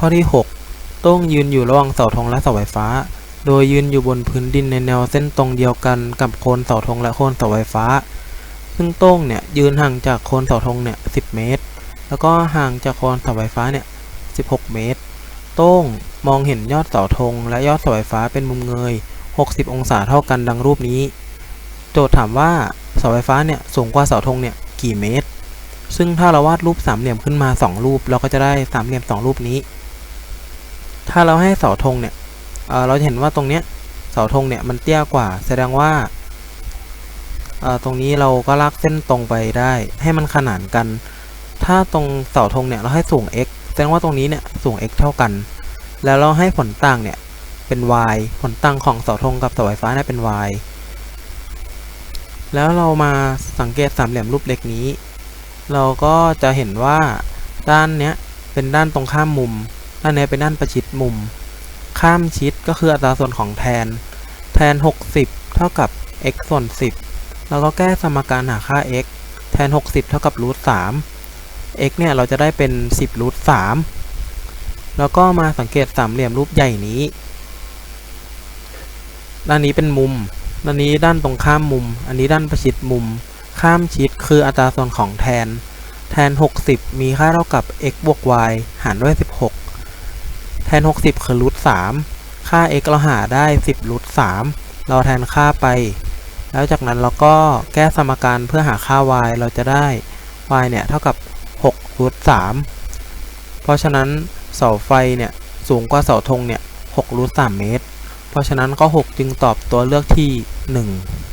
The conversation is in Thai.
ข้อที่ 6 โต้งยืนอยู่ระหว่างเสาธงและเสาไฟฟ้า โดยยืนอยู่บนพื้นดินในแนวเส้นตรงเดียวกันกับโคนเสาธงและโคนเสาไฟฟ้า ซึ่งโต้งเนี่ยยืนห่างจากโคนเสาธงเนี่ย10เมตร แล้วก็ห่างจากโคนเสาไฟฟ้าเนี่ย16 เมตร โต้งมองเห็นยอดเสาธงและยอดเสาไฟฟ้าเป็นมุมเงย 60 องศาเท่ากันดังรูปนี้ โจทย์ถามว่าเสาไฟฟ้าเนี่ยสูงกว่าเสาธงเนี่ยกี่เมตร ซึ่งถ้าเราวาดรูปสามเหลี่ยมขึ้นมา 2 รูป เราก็จะได้สามเหลี่ยม 2 รูปนี้ ถ้าเราให้เสาธงเนี่ยเเราเห็นว่าตรงเนี้ยเสาธงเนี่ยมันเตี้ยกว่า แสดงว่าตรงนี้เราก็ลากเส้นตรงไปได้ ให้มันขนานกัน ถ้าตรงเสาธงเนี่ยเราให้สูง x แสดงว่าตรงนี้เนี่ยสูง x เท่ากัน แล้วเราให้ผลต่างเนี่ยเป็น y ผลต่างของเสาธงกับเสาไฟฟ้าเนี่ยเป็น y แล้วเรามาสังเกตสามเหลี่ยมรูปเล็กนี้ เราก็จะเห็นว่าด้านเนี้ยเป็นด้านตรงข้ามมุม ด้านนี้เป็นด้านประชิดมุม ข้ามชิดก็คืออัตราส่วนของแทน แทน 60 เท่ากับ x ส่วน 10 แล้วก็แก้สมการหาค่า x แทน 60 เท่ากับรูท3 x เนี่ยเราจะได้เป็น 10รูท3แล้วก็มาสังเกตสามเหลี่ยมรูปใหญ่นี้ ด้านนี้เป็นมุม ด้านนี้ด้านตรงข้ามมุม อันนี้ด้านประชิดมุม ข้ามชิดคืออัตราส่วนของแทน แทน 60 มีค่าเท่ากับ x บวก y หารด้วย 16 แทน 60 คือรูท3ค่า x เราหาได้ 10รูท3เราแทนค่าไป แล้วจากนั้นเราก็แก้สมการเพื่อหาค่า y เราจะได้ y เนี่ย เท่ากับ6รูท3เพราะฉะนั้นเสาไฟเนี่ย สูงกว่าเสาธงเนี่ย6รูท3เมตร เพราะฉะนั้นข้อ 6 จึงตอบตัวเลือกที่ 1